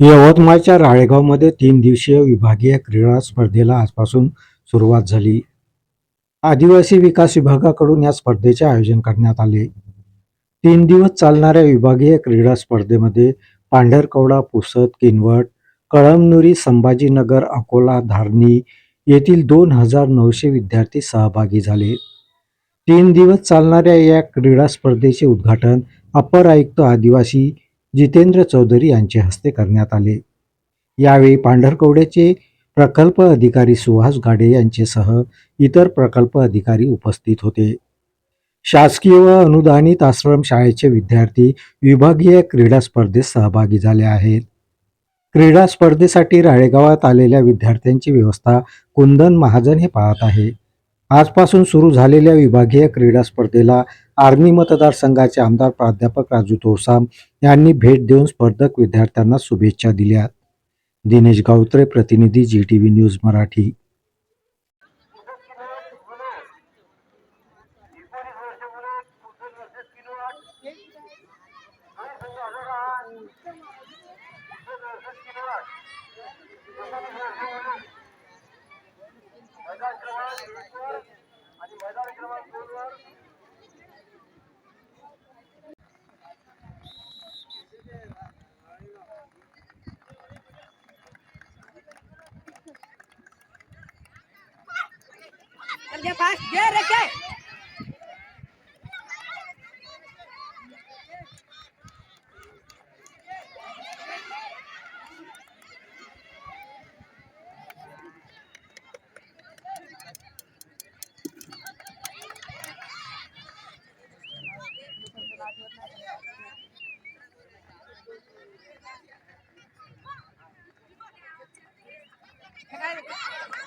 यवतमाळच्या राळेगावमध्ये तीन दिवसीय विभागीय क्रीडा स्पर्धेला आजपासून सुरुवात झाली. आदिवासी विकास विभागाकडून या स्पर्धेचे आयोजन करण्यात आले. तीन दिवस चालणाऱ्या विभागीय क्रीडा स्पर्धेमध्ये पांढरकवडा पुसद किनवट कळमनुरी संभाजीनगर अकोला धारणी येथील दोन हजार नऊशे विद्यार्थी सहभागी झाले. तीन दिवस चालणाऱ्या या क्रीडा स्पर्धेचे उद्घाटन अपर आयुक्त आदिवासी जितेंद्र चौधरी यांच्या हस्ते करण्यात आले. यावेळी पांढरकवड्याचे प्रकल्प अधिकारी सुहास गाडे यांचेसह इतर प्रकल्प अधिकारी उपस्थित होते. शासकीय व अनुदानित आश्रम शाळेचे विद्यार्थी विभागीय क्रीडा स्पर्धेत सहभागी झाले आहेत. क्रीडा स्पर्धेसाठी राळेगावात आलेल्या विद्यार्थ्यांची व्यवस्था कुंदन महाजन हे पाहत आहे. आजपासून सुरू झालेल्या विभागीय क्रीडा स्पर्धेला आर्मी मतदारसंघाचे आमदार प्राध्यापक राजू तोसाम यांनी भेट देऊन स्पर्धक विद्यार्थ्यांना शुभेच्छा दिल्या. दिनेश गावत्रे प्रतिनिधी Zee T V news Marathi. चल घे फास्ट घे रे घे गुन्हेगार पाहिजे